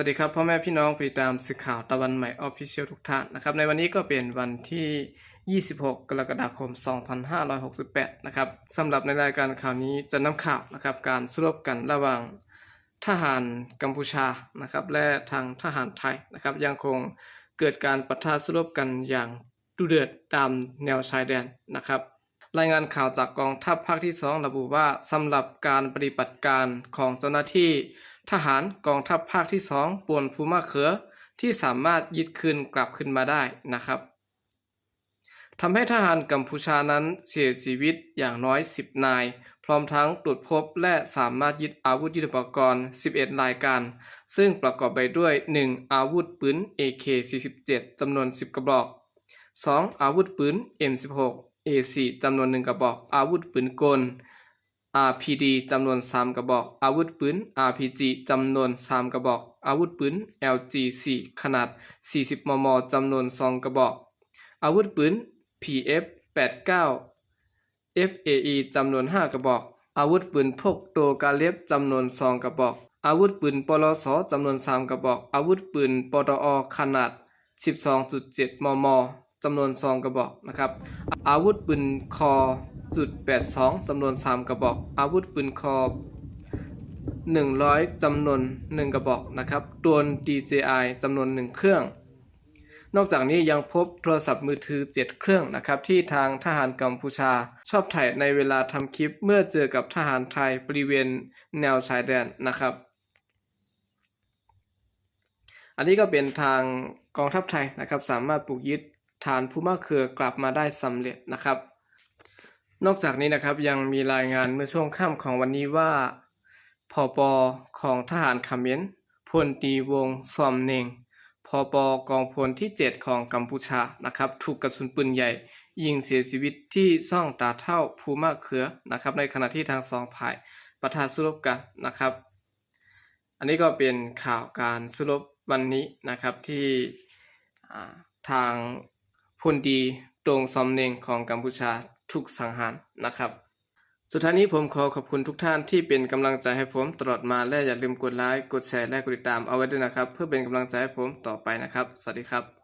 สวัสดีครับพ่อแม่พี่น้องติดตามสื่อข่าวตะวันใหม่ออฟฟิเชียลทุกท่านนะครับในวันนี้ก็เป็นวันที่ 26 กรกฎาคม 2568 นะครับสำหรับในรายการข่าวนี้จะนำข่าวนะครับการสู้รบกันระหว่างทหารกัมพูชานะครับและทางทหารไทยนะครับยังคงเกิดการปะทะสู้รบกันอย่างดุเดือดตามแนวชายแดนนะครับรายงานข่าวจากกองทัพภาคที่ 2 ระบุว่าสำหรับการปฏิบัติการของเจ้าหน้าที่ ทหารกองทัพภาคที่ 2ป่วนภูมาเขือที่สามารถยึดคืนกลับขึ้นมาได้นะครับทำให้ทหารกัมพูชานั้นเสียชีวิตอย่างน้อย 10 นาย พร้อมทั้งตรวจพบและสามารถยึดอาวุธยุทโธปกรณ์ 11 รายการ ซึ่งประกอบไปด้วย 1. อาวุธปืน AK47 จำนวน 10 กระบอก 2. อาวุธปืน M16 A4 จำนวน 1 กระบอก อาวุธปืนกล RPD จำนวน 3 กระบอก อาวุธปืน RPG จำนวน 3 กระบอก อาวุธปืน LG4 ขนาด 40 มม จำนวน 2 กระบอก อาวุธปืน PF89 FAE จำนวน 5 กระบอก อาวุธปืนพกโตกาเล็บจำนวน 2 กระบอก อาวุธปืนปลสจำนวน 3 กระบอก อาวุธปืนปตอขนาด 12.7 มม จำนวน 2 กระบอกนะครับ อาวุธปืนคอ จุด82จำนวน 3 กระบอก อาวุธปืนคอ100จำนวน 1 กระบอกนะครับตัวน DJI จำนวน 1 เครื่อง นอกจากนี้ยังพบโทรศัพท์มือถือ 7 เครื่องนะครับที่ทางทหารกัมพูชา ชอบถ่ายในเวลาทำคลิปเมื่อเจอกับทหารไทยบริเวณแนวชายแดนนะครับ อันนี้ก็เป็นทางกองทัพไทยนะครับสามารถปลุกยึดฐานภูมาเครือกลับมาได้สำเร็จนะครับ นอกจากนี้นะครับยังมีรายงานเมื่อช่วงค่ำของวันนี้ว่าพอปอของทหารเขมรพลตีวงซอมเนงพอปอกองพลที่ 7 ของกัมพูชานะครับถูกกระสุนปืนใหญ่ ยิงเสียชีวิตที่ซ่องตาเท่าภูมาเขือนะครับในขณะที่ทางสองฝ่ายประทะสู้รบกันนะครับ อันนี้ก็เป็นข่าวการสู้รบวันนี้นะครับที่ทางพลดีตรงซอมเนงของกัมพูชา ถูกสังหารนะครับ สุดท้ายนี้ผมขอขอบคุณทุกท่านที่เป็นกำลังใจให้ผมตลอดมาและอย่าลืมกดไลค์กดแชร์และกดติดตามเอาไว้ด้วยนะครับ เพื่อเป็นกำลังใจให้ผมต่อไปนะครับ สวัสดีครับ